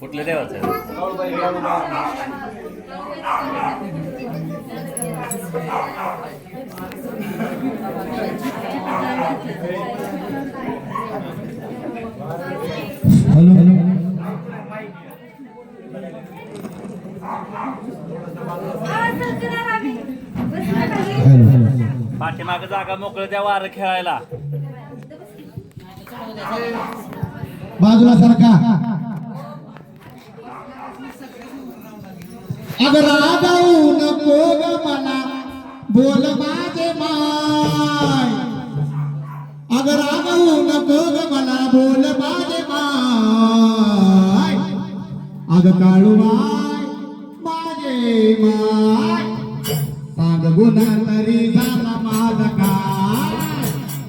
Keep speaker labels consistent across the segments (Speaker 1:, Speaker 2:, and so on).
Speaker 1: कुठल्या देवाचं
Speaker 2: hello hello
Speaker 1: पाठीमाग जागा मोकळं त्या वारं खेळायला.
Speaker 2: बाजूला सारखा अग रागाऊ नको ग मला बोल माझे माय. अग रागाऊ नको ग मला बोल माझे माय. अग काळू माय माझे माय. सांग गुन्हा तरी झाला माझा काय?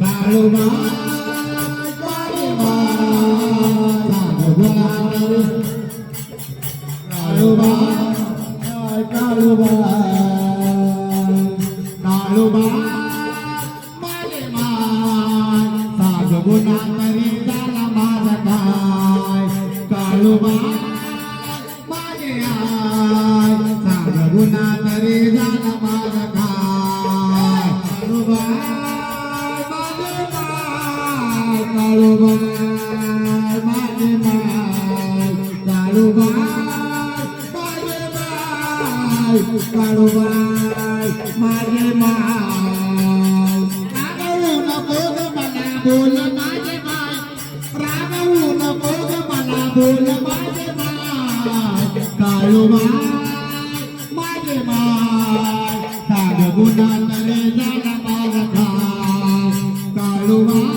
Speaker 2: काळू माय काळूबाई काळूबाई माझे माय साग तरी झाला माझा काय काळूबाई माझे आय साग तरी झाला माझा काय माय काळूबाई माझे माय रागवू नको ग मला बोल माझे माय रागवू नको ग मला बोल माझे माय काळूबाई माझे माय साग गुन्हा तरी झाला माझा काय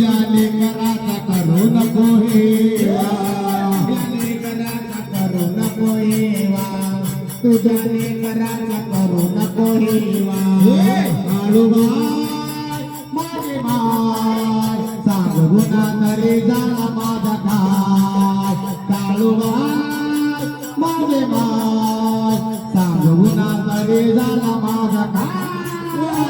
Speaker 2: तुझ्या लेकराचा करू नको करू नको हेवा तुझ्या लेकराचा करू नको हेवा तुझ्या लेकराचा करू नको हेवा काळूबाई माझे माय सांग तरी झाला माझा काय काळूबाई माझे माय सांग नरे तरी झाला माझा काय